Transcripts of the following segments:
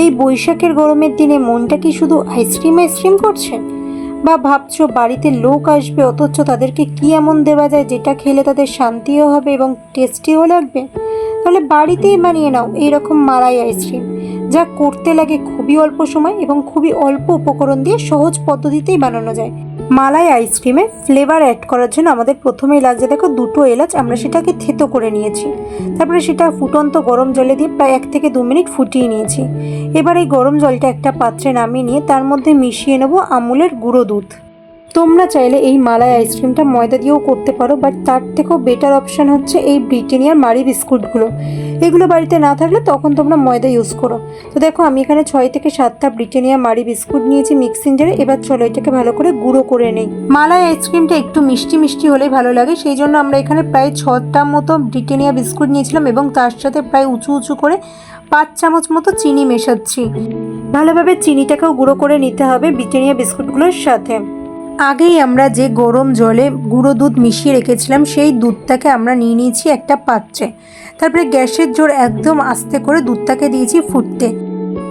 এই বৈশাখের গরমের দিনে মনটা কি শুধু আইসক্রিম আইসক্রিম করছে? বা ভাবছ বাড়িতে লোক আসবে, অথচ তাদেরকে কি এমন দেওয়া যায় যেটা খেলে তাদের শান্তিও হবে এবং টেস্টিও লাগবে? তাহলে বাড়িতেই বানিয়ে নাও, এইরকম মালাই আইসক্রিম। যা করতে লাগে খুবই অল্প সময় এবং খুবই অল্প উপকরণ দিয়ে সহজ পদ্ধতিতেই বানানো যায়। মালাই আইসক্রিমে ফ্লেভার অ্যাড করার জন্য আমাদের প্রথমে লাগছে দেখো দুটো এলাচ আমরা সেটাকে থেতো করে নিয়েছি। তারপরে সেটা ফুটন্ত গরম জলে দিয়ে প্রায় এক থেকে দু মিনিট ফুটিয়ে নিয়েছি। এবার এই গরম জলটা একটা পাত্রে নামিয়ে নিয়ে তার মধ্যে মিশিয়ে নেব আমুলের গুঁড়ো দুধ। তোমরা চাইলে এই মালাই আইসক্রিমটা ময়দা দিয়েও করতে পারো বাট তার থেকেও বেটার অপশান হচ্ছে এই ব্রিটেনিয়ার মারি বিস্কুটগুলো। এগুলো বাড়িতে না থাকলে তখন তোমরা ময়দা ইউজ করো। তো দেখো, আমি এখানে ছয় থেকে সাতটা ব্রিটেনিয়া মারি বিস্কুট নিয়েছি মিক্সিং জারে এবার চলো এটাকে ভালো করে গুঁড়ো করে নেই। মালাই আইসক্রিমটা একটু মিষ্টি মিষ্টি হলেই ভালো লাগে, সেই জন্য আমরা এখানে প্রায় ছটা মতো ব্রিটেনিয়া বিস্কুট নিয়েছিলাম এবং তার সাথে প্রায় উঁচু উঁচু করে পাঁচ চামচ মতো চিনি মেশাচ্ছি। ভালোভাবে চিনিটাকেও গুঁড়ো করে নিতে হবে ব্রিটেনিয়া বিস্কুটগুলোর সাথে। আগেই আমরা যে গরম জলে গুঁড়ো দুধ মিশিয়ে রেখেছিলাম, সেই দুধটাকে আমরা নিয়ে নিয়েছি একটা পাত্রে। তারপরে গ্যাসের জোর একদম আস্তে করে দুধটাকে দিয়েছি ফুটতে।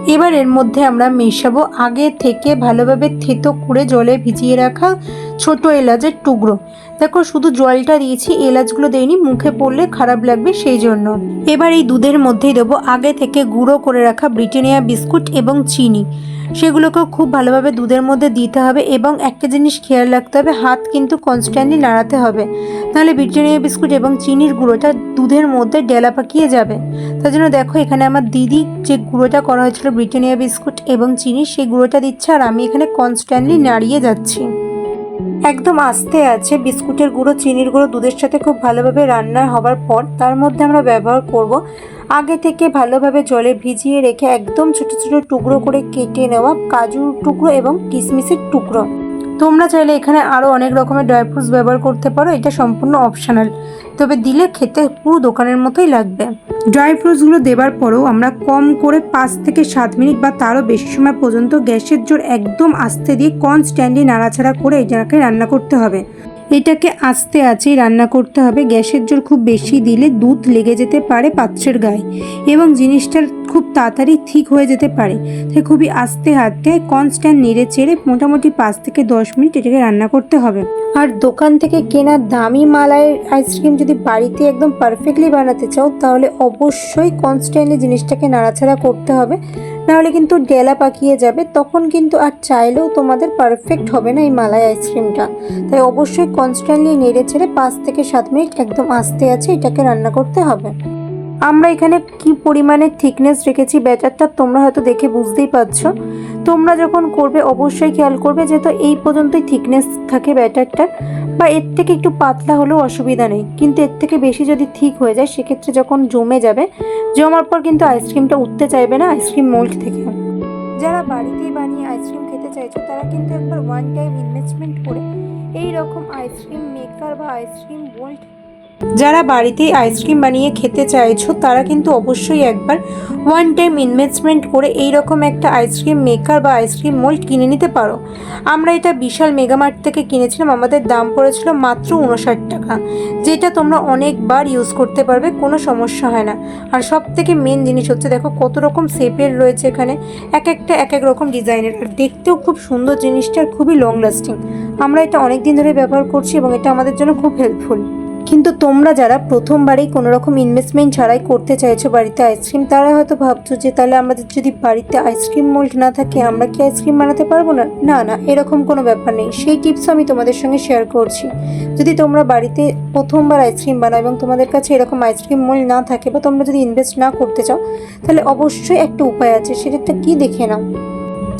এবার এর মধ্যে আমরা মেশাবো আগে থেকে ভালোভাবে থেতো করে জলে ভিজিয়ে রাখা ছোট এলাচের টুকরো। দেখো, শুধু জলটা দিয়েছি, এলাচগুলো দেয়নি মুখে পড়লে খারাপ লাগবে সেই জন্য। এবার এই দুধের মধ্যেই দেবো আগে থেকে গুঁড়ো করে রাখা ব্রিটানিয়া বিস্কুট এবং চিনি। সেগুলোকেও খুব ভালোভাবে দুধের মধ্যে দিতে হবে এবং একটা জিনিস খেয়াল রাখতে হবে, হাত কিন্তু কনস্ট্যান্টলি নাড়াতে হবে। নাহলে ব্রিটানিয়া বিস্কুট এবং চিনির গুঁড়োটা দুধের মধ্যে ডেলা পাকিয়ে যাবে। তার জন্য দেখো, এখানে আমার দিদি যে গুঁড়োটা করা হয়েছিল ব্রিটানিয়া বিস্কুট এবং চিনি, সেই গুঁড়োটা দিচ্ছে আর আমি এখানে কনস্ট্যান্টলি নাড়িয়ে যাচ্ছি। একদম আস্তে আছে। বিস্কুটের গুঁড়ো, চিনির গুঁড়ো দুধের সাথে খুব ভালোভাবে রান্না হবার পর তার মধ্যে আমরা ব্যবহার করব। আগে থেকে ভালোভাবে জলে ভিজিয়ে রেখে একদম ছোট ছোট টুকরো করে কেটে নেওয়া কাজুর টুকরো এবং কিশমিশের টুকরো। তোমরা চাইলে এখানে আরও অনেক রকমের ড্রাই ফ্রুটস ব্যবহার করতে পারো। এটা সম্পূর্ণ অপশনাল। তবে দিলে খেতে পুরো দোকানের মতোই লাগবে। ড্রাই ফ্রুটসগুলো দেবার পরেও আমরা কম করে পাঁচ থেকে সাত মিনিট বা তারও বেশি সময় পর্যন্ত গ্যাসের জোর একদম আস্তে দিয়ে কনস্ট্যান্টলি নাড়াচাড়া করে এটাকে রান্না করতে হবে। এটাকে আস্তে আছেই রান্না করতে হবে। গ্যাসের জোর খুব বেশি দিলে দুধ লেগে যেতে পারে পাত্রের গায়ে। এবং জিনিসটা খুব তাড়াতাড়ি ঠিক হয়ে যেতে পারে। তাই খুবই আস্তে হাতে কনস্ট্যান্ট নেড়ে চেড়ে মোটামুটি পাঁচ থেকে দশ মিনিট এটাকে রান্না করতে হবে। আর দোকান থেকে কেনা দামি মালাইয়ের আইসক্রিম যদি বাড়িতে একদম পারফেক্টলি বানাতে চাও, তাহলে অবশ্যই কনস্ট্যান্টলি জিনিসটাকে নাড়াচাড়া করতে হবে। নাহলে কিন্তু ডেলা পাকিয়ে যাবে, তখন কিন্তু আর চাইলেও তোমাদের পারফেক্ট হবে না এই মালাই আইসক্রিমটা। তাই অবশ্যই কনস্ট্যান্টলি নেড়ে ছেড়ে পাঁচ থেকে সাত মিনিট একদম আস্তে আছে এটাকে রান্না করতে হবে। আমরা এখানে কি পরিমাণে থিকনেস রেখেছি ব্যাটারটা তোমরা হয়তো দেখে বুঝতেই পারছ। তোমরা যখন করবে, অবশ্যই খেয়াল করবে যেহেতু এই পর্যন্তই থিকনেস থাকে ব্যাটারটা বা এর থেকে একটু পাতলা হলেও অসুবিধা নেই। কিন্তু এর থেকে বেশি যদি ঠিক হয়ে যায়, সেক্ষেত্রে যখন জমে যাবে, জমার পর কিন্তু আইসক্রিমটা উঠতে চাইবে না আইসক্রিম মোল্ড থেকে। যারা বাড়িতেই বানিয়ে আইসক্রিম খেতে চাইছো, তারা কিন্তু একবার ওয়ান টাইম ইনভেস্টমেন্ট করে এই রকম আইসক্রিম মেকার বা আইসক্রিম মোল্ড যারা বাড়িতেই আইসক্রিম বানিয়ে খেতে চাইছো, তারা কিন্তু অবশ্যই একবার ওয়ান টাইম ইনভেস্টমেন্ট করে এই রকম একটা আইসক্রিম মেকার বা আইসক্রিম মোল্ড কিনে নিতে পারো। আমরা এটা বিশাল মেগামার্ট থেকে কিনেছিলাম, আমাদের দাম পড়েছিল মাত্র উনষাট টাকা, যেটা তোমরা অনেকবার ইউজ করতে পারবে, কোনো সমস্যা হয় না। আর সব থেকে মেন জিনিস হচ্ছে, দেখো কত রকম শেপের রয়েছে এখানে, এক একটা, এক এক রকম ডিজাইনের। আর দেখতেও খুব সুন্দর জিনিসটা খুবই লং লাস্টিং আমরা এটা অনেক দিন ধরে ব্যবহার করছি এবং এটা আমাদের জন্য খুব হেল্পফুল কিন্তু তোমরা যারা প্রথমবারেই কোনো রকম ইনভেস্টমেন্ট ছাড়াই করতে চাইছো বাড়িতে আইসক্রিম তারা হয়তো ভাবছ যে তাহলে আমাদের যদি বাড়িতে আইসক্রিম মোল্ড না থাকে, আমরা কি আইসক্রিম বানাতে পারব না? না না, এরকম কোনো ব্যাপার নেই। সেই টিপস আমি তোমাদের সঙ্গে শেয়ার করছি। যদি তোমরা বাড়িতে প্রথমবার আইসক্রিম বানাও এবং তোমাদের কাছে এরকম আইসক্রিম মোল্ড না থাকে বা তোমরা যদি ইনভেস্ট না করতে চাও, তাহলে অবশ্যই একটা উপায় আছে সেটা কি দেখে নাও।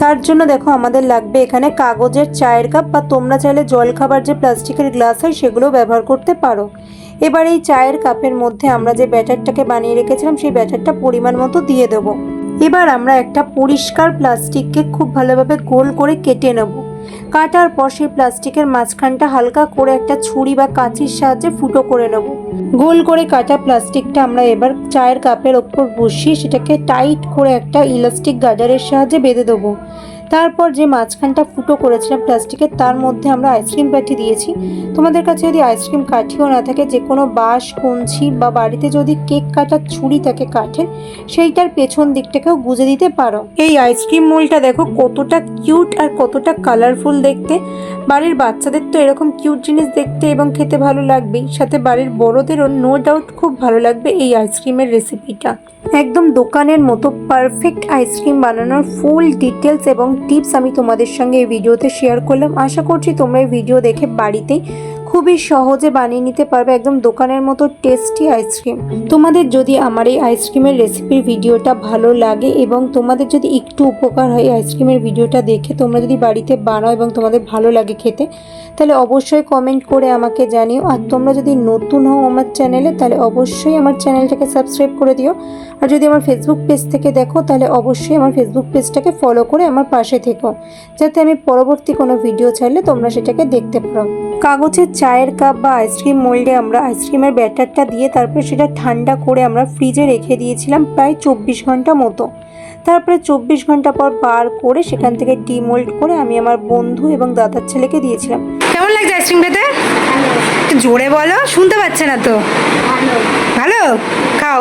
তার জন্য দেখো আমাদের লাগবে এখানে কাগজের চায়ের কাপ বা তোমরা চাইলে জল খাবার যে প্লাস্টিকের গ্লাস হয় সেগুলো ব্যবহার করতে পারো। এবার এই চায়ের কাপের মধ্যে আমরা যে ব্যাটারটাকে বানিয়ে রেখেছিলাম সেই ব্যাটারটা পরিমাণ মতো দিয়ে দেবো। এবার আমরা একটা পরিষ্কার প্লাস্টিককে খুব ভালোভাবে গোল করে কেটে নেব। কাটার পর সেই প্লাস্টিকের মাঝখানটা হালকা করে একটা ছুরি বা কাঁচির সাহায্যে ফুটো করে নেব। গোল করে কাটা প্লাস্টিকটা আমরা এবার চায়ের কাপের ওপর বসিয়ে সেটাকে টাইট করে একটা ইলাস্টিক গাজারের সাহায্যে বেঁধে দেবো। তারপর যে মাঝখানটা ফুটো করেছিলাম প্লাস্টিকের, তার মধ্যে আমরা আইসক্রিম কাঠি দিয়েছি। তোমাদের কাছে যদি আইসক্রিম কাঠিও না থাকে, যে কোনো বাঁশ, কঞ্চি বা বাড়িতে যদি কেক কাটার ছুরি থাকে কাঠের, সেইটার পেছন দিকটাকেও গুজে দিতে পারো। এই আইসক্রিম মোলটা দেখো কতটা কিউট আর কতটা কালারফুল দেখতে। বাড়ির বাচ্চাদের তো এরকম কিউট জিনিস দেখতে এবং খেতে ভালো লাগবেই। সাথে বাড়ির বড়দেরও নো ডাউট খুব ভালো লাগবে এই আইসক্রিমের রেসিপিটা একদম দোকানের মতো পারফেক্ট আইসক্রিম বানানোর ফুল ডিটেলস এবং টিপস আমি তোমাদের সঙ্গে এই ভিডিওতে শেয়ার করলাম। আশা করছি তোমরা এই ভিডিও দেখে বাড়িতেই খুবই সহজে বানিয়ে নিতে পারবে, একদম দোকানের মতো টেস্টি আইসক্রিম তোমাদের যদি আমার এই আইসক্রিমের রেসিপির ভিডিওটা ভালো লাগে এবং তোমাদের যদি একটু উপকার হয় আইসক্রিমের ভিডিওটা দেখে, তোমরা যদি বাড়িতে বানাও এবং তোমাদের ভালো লাগে খেতে, তাহলে অবশ্যই কমেন্ট করে আমাকে জানিও। আর তোমরা যদি নতুন হও আমার চ্যানেলে তাহলে অবশ্যই আমার চ্যানেলটাকে সাবস্ক্রাইব করে দিও। আর যদি আমার ফেসবুক পেজ থেকে দেখো, তাহলে অবশ্যই আমার ফেসবুক পেজটাকে ফলো করে আমার পাশে থেকো, যাতে আমি পরবর্তী কোনো ভিডিও ছাড়লে তোমরা সেটাকে দেখতে পারো। কাগজের চায়ের কাপ বা আইসক্রিম মোল্ডে আমরা আইসক্রিমের ব্যাটারটা দিয়ে তারপরে সেটা ঠান্ডা করে আমরা ফ্রিজে রেখে দিয়েছিলাম প্রায় চব্বিশ ঘণ্টা মতো। তারপরে চব্বিশ ঘণ্টা পর বার করে সেখান থেকে ডিমোল্ড করে আমি আমার বন্ধু এবং দাদার ছেলেকে দিয়েছিলাম। কেমন লাগছে আইসক্রিম খেতে? জোরে বলো শুনতে পাচ্ছে না তো। ভালো? খাও।